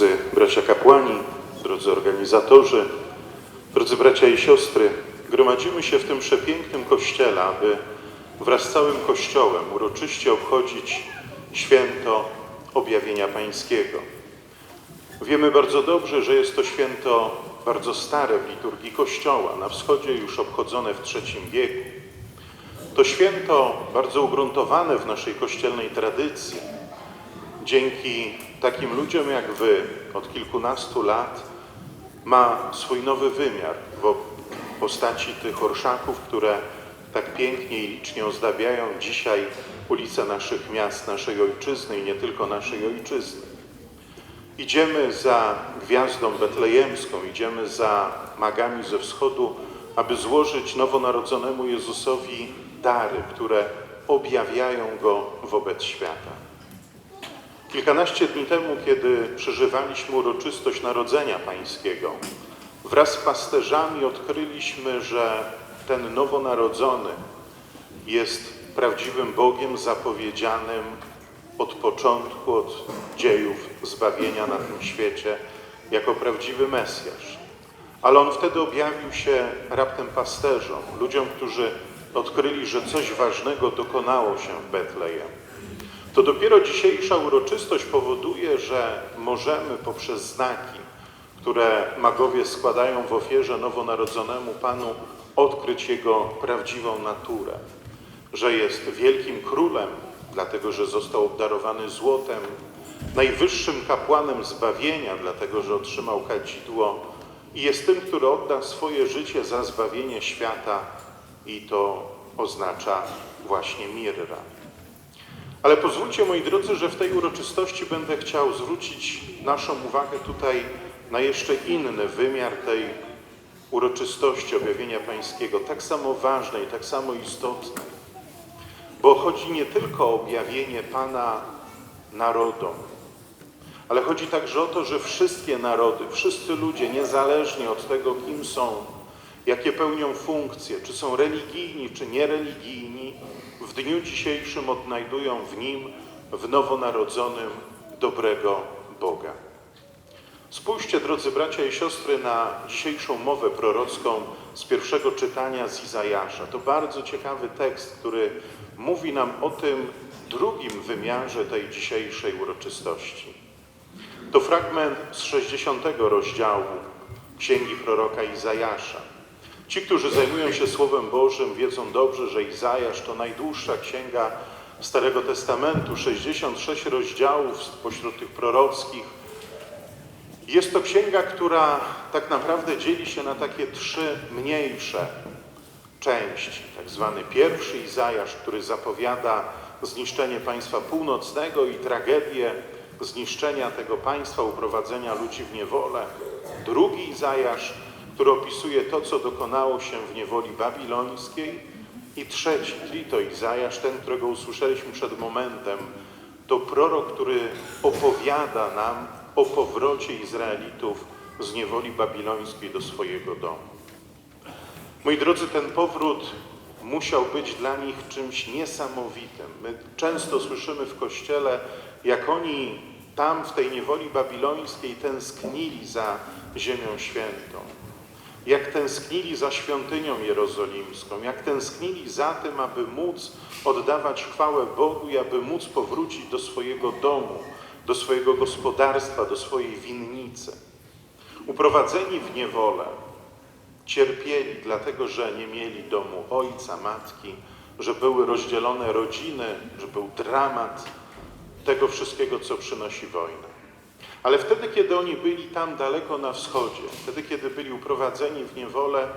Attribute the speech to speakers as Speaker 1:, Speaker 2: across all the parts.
Speaker 1: Drodzy bracia kapłani, drodzy organizatorzy, drodzy bracia i siostry, gromadzimy się w tym przepięknym kościele, aby wraz z całym Kościołem uroczyście obchodzić święto objawienia Pańskiego. Wiemy bardzo dobrze, że jest to święto bardzo stare w liturgii Kościoła, na wschodzie już obchodzone w III wieku. To święto bardzo ugruntowane w naszej kościelnej tradycji. Dzięki takim ludziom jak Wy od kilkunastu lat ma swój nowy wymiar w postaci tych orszaków, które tak pięknie i licznie ozdabiają dzisiaj ulice naszych miast, naszej ojczyzny i nie tylko naszej ojczyzny. Idziemy za gwiazdą betlejemską, idziemy za magami ze wschodu, aby złożyć nowonarodzonemu Jezusowi dary, które objawiają Go wobec świata. Kilkanaście dni temu, kiedy przeżywaliśmy uroczystość Narodzenia Pańskiego, wraz z pasterzami odkryliśmy, że ten nowonarodzony jest prawdziwym Bogiem zapowiedzianym od początku, od dziejów zbawienia na tym świecie, jako prawdziwy Mesjasz. Ale on wtedy objawił się raptem pasterzom, ludziom, którzy odkryli, że coś ważnego dokonało się w Betlejem. To dopiero dzisiejsza uroczystość powoduje, że możemy poprzez znaki, które magowie składają w ofierze nowonarodzonemu Panu, odkryć Jego prawdziwą naturę. Że jest wielkim królem, dlatego że został obdarowany złotem, najwyższym kapłanem zbawienia, dlatego że otrzymał kadzidło i jest tym, który odda swoje życie za zbawienie świata i to oznacza właśnie Mirra. Ale pozwólcie, moi drodzy, że w tej uroczystości będę chciał zwrócić naszą uwagę tutaj na jeszcze inny wymiar tej uroczystości objawienia Pańskiego, tak samo ważnej, tak samo istotnej. Bo chodzi nie tylko o objawienie Pana narodom, ale chodzi także o to, że wszystkie narody, wszyscy ludzie, niezależnie od tego, kim są, jakie pełnią funkcje, czy są religijni, czy niereligijni, w dniu dzisiejszym odnajdują w Nim, w nowonarodzonym, dobrego Boga. Spójrzcie, drodzy bracia i siostry, na dzisiejszą mowę prorocką z pierwszego czytania z Izajasza. To bardzo ciekawy tekst, który mówi nam o tym drugim wymiarze tej dzisiejszej uroczystości. To fragment z 60 rozdziału Księgi proroka Izajasza. Ci, którzy zajmują się Słowem Bożym, wiedzą dobrze, że Izajasz to najdłuższa księga Starego Testamentu, 66 rozdziałów spośród tych prorockich. Jest to księga, która tak naprawdę dzieli się na takie trzy mniejsze części. Tak zwany pierwszy Izajasz, który zapowiada zniszczenie państwa północnego i tragedię zniszczenia tego państwa, uprowadzenia ludzi w niewolę. Drugi Izajasz, który opisuje to, co dokonało się w niewoli babilońskiej. I trzeci, Trito Izajasz, ten, którego usłyszeliśmy przed momentem, to prorok, który opowiada nam o powrocie Izraelitów z niewoli babilońskiej do swojego domu. Moi drodzy, ten powrót musiał być dla nich czymś niesamowitym. My często słyszymy w Kościele, jak oni tam w tej niewoli babilońskiej tęsknili za Ziemią Świętą jak tęsknili za świątynią jerozolimską, jak tęsknili za tym, aby móc oddawać chwałę Bogu i aby móc powrócić do swojego domu, do swojego gospodarstwa, do swojej winnicy. Uprowadzeni w niewolę, cierpieli dlatego, że nie mieli domu ojca, matki, że były rozdzielone rodziny, że był dramat tego wszystkiego, co przynosi wojna. Ale wtedy, kiedy oni byli tam daleko na wschodzie, wtedy, kiedy byli uprowadzeni w niewolę,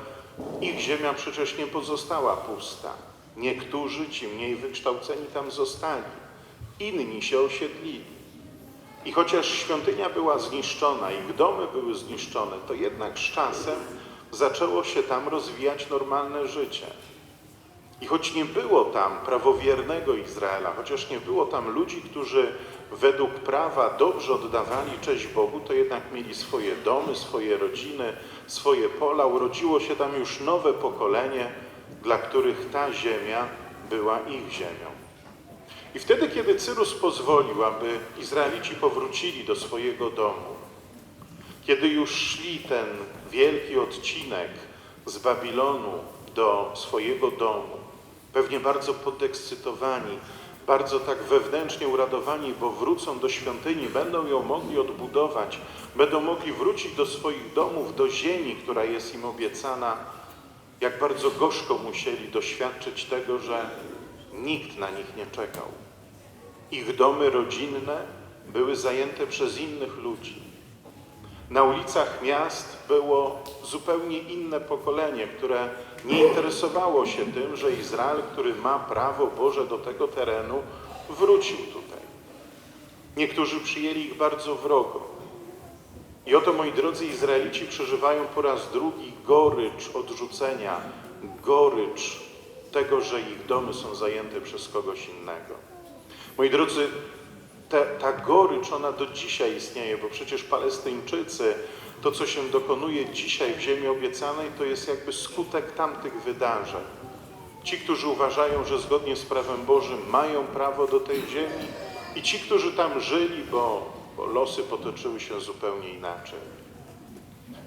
Speaker 1: ich ziemia przecież nie pozostała pusta. Niektórzy, ci mniej wykształceni, tam zostali, inni się osiedlili. I chociaż świątynia była zniszczona, ich domy były zniszczone, to jednak z czasem zaczęło się tam rozwijać normalne życie. I choć nie było tam prawowiernego Izraela, chociaż nie było tam ludzi, którzy według prawa dobrze oddawali cześć Bogu, to jednak mieli swoje domy, swoje rodziny, swoje pola. Urodziło się tam już nowe pokolenie, dla których ta ziemia była ich ziemią. I wtedy, kiedy Cyrus pozwolił, aby Izraelici powrócili do swojego domu, kiedy już szli ten wielki odcinek z Babilonu do swojego domu, pewnie bardzo podekscytowani, bardzo tak wewnętrznie uradowani, bo wrócą do świątyni, będą ją mogli odbudować, będą mogli wrócić do swoich domów, do ziemi, która jest im obiecana, jak bardzo gorzko musieli doświadczyć tego, że nikt na nich nie czekał. Ich domy rodzinne były zajęte przez innych ludzi. Na ulicach miast było zupełnie inne pokolenie, które nie interesowało się tym, że Izrael, który ma prawo Boże do tego terenu, wrócił tutaj. Niektórzy przyjęli ich bardzo wrogo. I oto, moi drodzy Izraelici, przeżywają po raz drugi gorycz odrzucenia, gorycz tego, że ich domy są zajęte przez kogoś innego. Moi drodzy, ta, ta gorycz, ona do dzisiaj istnieje, bo przecież Palestyńczycy, to co się dokonuje dzisiaj w ziemi obiecanej, to jest jakby skutek tamtych wydarzeń. Ci, którzy uważają, że zgodnie z prawem Bożym mają prawo do tej ziemi i ci, którzy tam żyli, bo, bo losy potoczyły się zupełnie inaczej.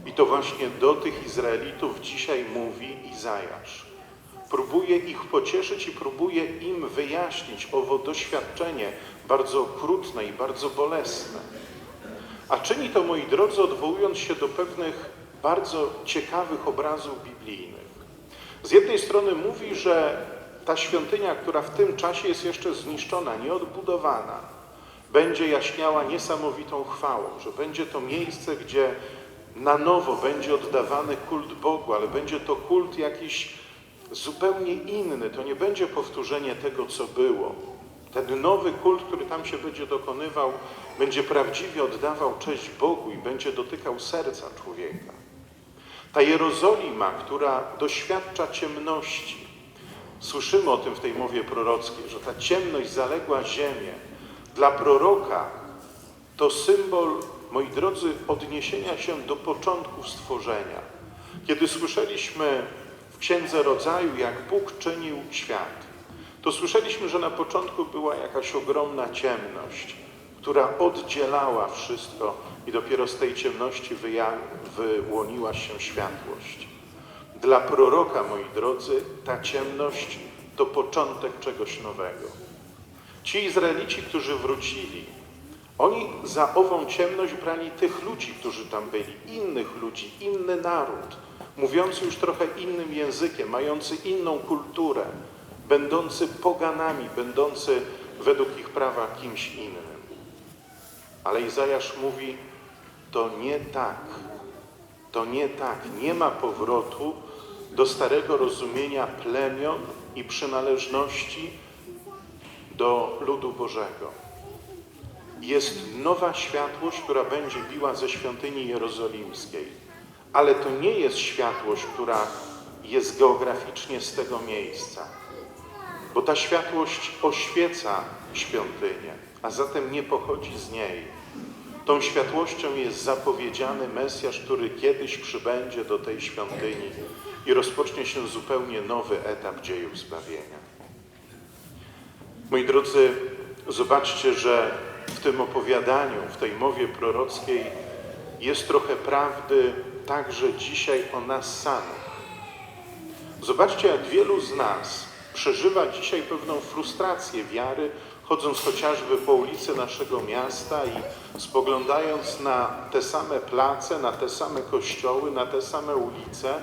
Speaker 1: I to właśnie do tych Izraelitów dzisiaj mówi Izajasz. Próbuje ich pocieszyć i próbuje im wyjaśnić owo doświadczenie bardzo okrutne i bardzo bolesne. A czyni to, moi drodzy, odwołując się do pewnych bardzo ciekawych obrazów biblijnych. Z jednej strony mówi, że ta świątynia, która w tym czasie jest jeszcze zniszczona, nieodbudowana, będzie jaśniała niesamowitą chwałą, że będzie to miejsce, gdzie na nowo będzie oddawany kult Bogu, ale będzie to kult jakiś zupełnie inny. To nie będzie powtórzenie tego, co było. Ten nowy kult, który tam się będzie dokonywał, będzie prawdziwie oddawał cześć Bogu i będzie dotykał serca człowieka. Ta Jerozolima, która doświadcza ciemności, słyszymy o tym w tej mowie prorockiej, że ta ciemność zaległa ziemię. Dla proroka to symbol, moi drodzy, odniesienia się do początków stworzenia. Kiedy słyszeliśmy w Księdze Rodzaju, jak Bóg czynił świat, to słyszeliśmy, że na początku była jakaś ogromna ciemność, która oddzielała wszystko i dopiero z tej ciemności wyłoniła się światłość. Dla proroka, moi drodzy, ta ciemność to początek czegoś nowego. Ci Izraelici, którzy wrócili, oni za ową ciemność brali tych ludzi, którzy tam byli, innych ludzi, inny naród, mówiący już trochę innym językiem, mający inną kulturę, będący poganami, będący według ich prawa kimś innym. Ale Izajasz mówi, to nie tak, to nie tak, nie ma powrotu do starego rozumienia plemion i przynależności do ludu Bożego. Jest nowa światłość, która będzie biła ze świątyni jerozolimskiej, ale to nie jest światłość, która jest geograficznie z tego miejsca bo ta światłość oświeca świątynię, a zatem nie pochodzi z niej. Tą światłością jest zapowiedziany Mesjasz, który kiedyś przybędzie do tej świątyni i rozpocznie się zupełnie nowy etap dziejów zbawienia. Moi drodzy, zobaczcie, że w tym opowiadaniu, w tej mowie prorockiej jest trochę prawdy także dzisiaj o nas samych. Zobaczcie, jak wielu z nas przeżywa dzisiaj pewną frustrację wiary, chodząc chociażby po ulicy naszego miasta i spoglądając na te same place, na te same kościoły, na te same ulice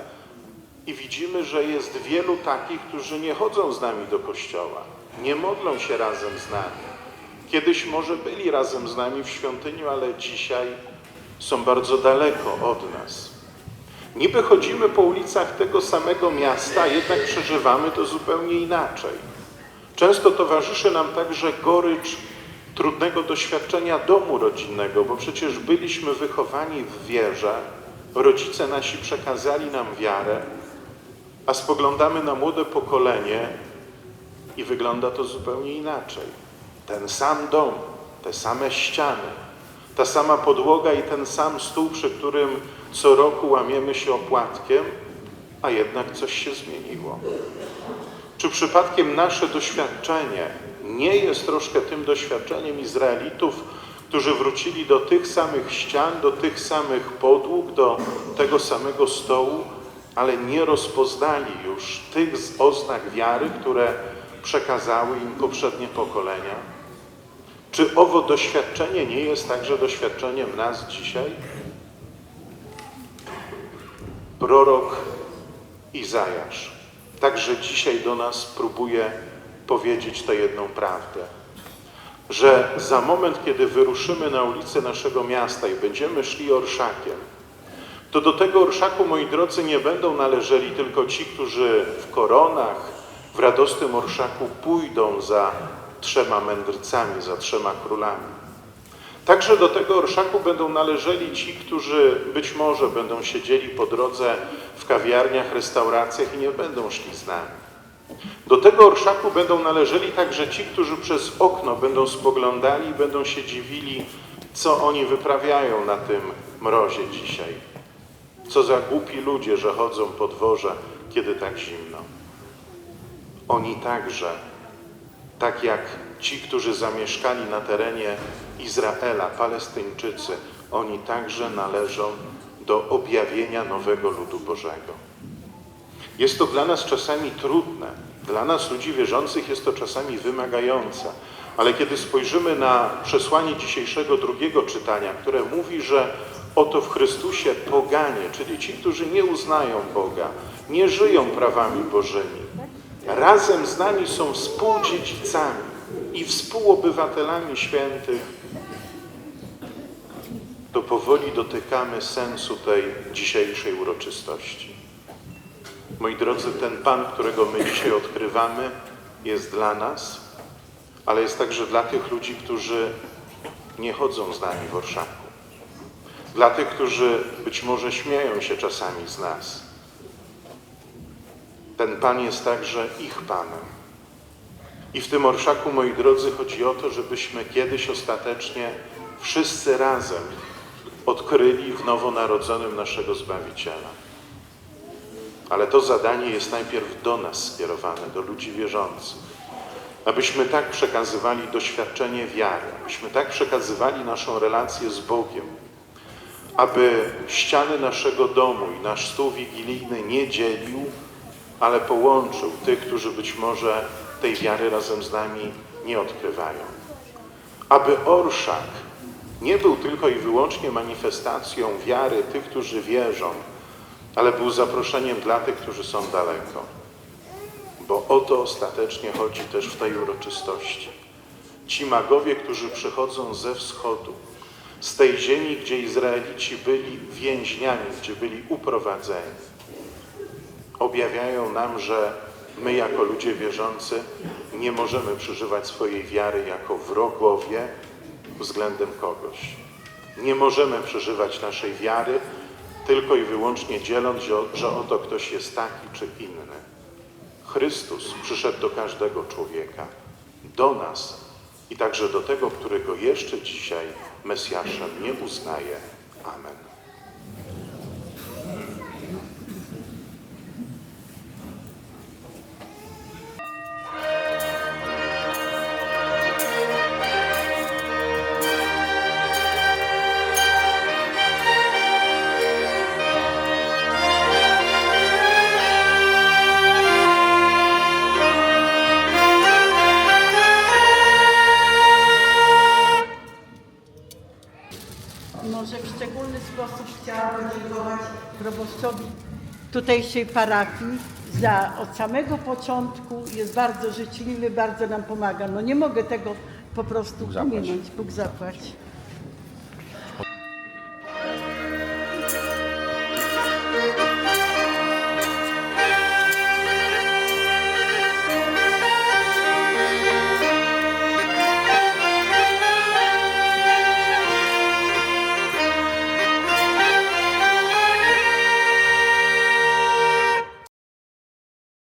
Speaker 1: i widzimy, że jest wielu takich, którzy nie chodzą z nami do kościoła, nie modlą się razem z nami. Kiedyś może byli razem z nami w świątyni, ale dzisiaj są bardzo daleko od nas. Niby chodzimy po ulicach tego samego miasta, a jednak przeżywamy to zupełnie inaczej. Często towarzyszy nam także gorycz trudnego doświadczenia domu rodzinnego, bo przecież byliśmy wychowani w wierze, rodzice nasi przekazali nam wiarę, a spoglądamy na młode pokolenie i wygląda to zupełnie inaczej. Ten sam dom, te same ściany, ta sama podłoga i ten sam stół, przy którym co roku łamiemy się opłatkiem, a jednak coś się zmieniło. Czy przypadkiem nasze doświadczenie nie jest troszkę tym doświadczeniem Izraelitów, którzy wrócili do tych samych ścian, do tych samych podłóg, do tego samego stołu, ale nie rozpoznali już tych oznak wiary, które przekazały im poprzednie pokolenia? Czy owo doświadczenie nie jest także doświadczeniem nas dzisiaj? Prorok Izajasz także dzisiaj do nas próbuje powiedzieć tę jedną prawdę, że za moment, kiedy wyruszymy na ulicę naszego miasta i będziemy szli orszakiem, to do tego orszaku, moi drodzy, nie będą należeli tylko ci, którzy w koronach, w radosnym orszaku pójdą za trzema mędrcami, za trzema królami. Także do tego orszaku będą należeli ci, którzy być może będą siedzieli po drodze w kawiarniach, restauracjach i nie będą szli z nami. Do tego orszaku będą należeli także ci, którzy przez okno będą spoglądali i będą się dziwili, co oni wyprawiają na tym mrozie dzisiaj. Co za głupi ludzie, że chodzą po dworze, kiedy tak zimno. Oni także, tak jak ci, którzy zamieszkali na terenie Izraela, Palestyńczycy, oni także należą do objawienia nowego ludu Bożego. Jest to dla nas czasami trudne, dla nas ludzi wierzących jest to czasami wymagające, ale kiedy spojrzymy na przesłanie dzisiejszego drugiego czytania, które mówi, że oto w Chrystusie poganie, czyli ci, którzy nie uznają Boga, nie żyją prawami Bożymi, razem z nami są współdziedzicami i współobywatelami świętych, to powoli dotykamy sensu tej dzisiejszej uroczystości. Moi drodzy, ten Pan, którego my dzisiaj odkrywamy, jest dla nas, ale jest także dla tych ludzi, którzy nie chodzą z nami w orszaku. Dla tych, którzy być może śmieją się czasami z nas. Ten Pan jest także ich Panem. I w tym orszaku, moi drodzy, chodzi o to, żebyśmy kiedyś ostatecznie wszyscy razem odkryli w nowonarodzonym naszego Zbawiciela. Ale to zadanie jest najpierw do nas skierowane, do ludzi wierzących. Abyśmy tak przekazywali doświadczenie wiary, abyśmy tak przekazywali naszą relację z Bogiem, aby ściany naszego domu i nasz stół wigilijny nie dzielił, ale połączył tych, którzy być może tej wiary razem z nami nie odkrywają. Aby orszak nie był tylko i wyłącznie manifestacją wiary tych, którzy wierzą, ale był zaproszeniem dla tych, którzy są daleko. Bo o to ostatecznie chodzi też w tej uroczystości. Ci magowie, którzy przychodzą ze wschodu, z tej ziemi, gdzie Izraelici byli więźniami, gdzie byli uprowadzeni, objawiają nam, że my jako ludzie wierzący nie możemy przeżywać swojej wiary jako wrogowie względem kogoś. Nie możemy przeżywać naszej wiary tylko i wyłącznie dzieląc, że, oto ktoś jest taki czy inny. Chrystus przyszedł do każdego człowieka, do nas i także do tego, którego jeszcze dzisiaj Mesjaszem nie uznaje. Amen.
Speaker 2: Tutejszej parafii za od samego początku jest bardzo życzliwy, bardzo nam pomaga. No nie mogę tego po prostu
Speaker 3: Bóg zapłać.
Speaker 2: pominąć. Bóg zapłać.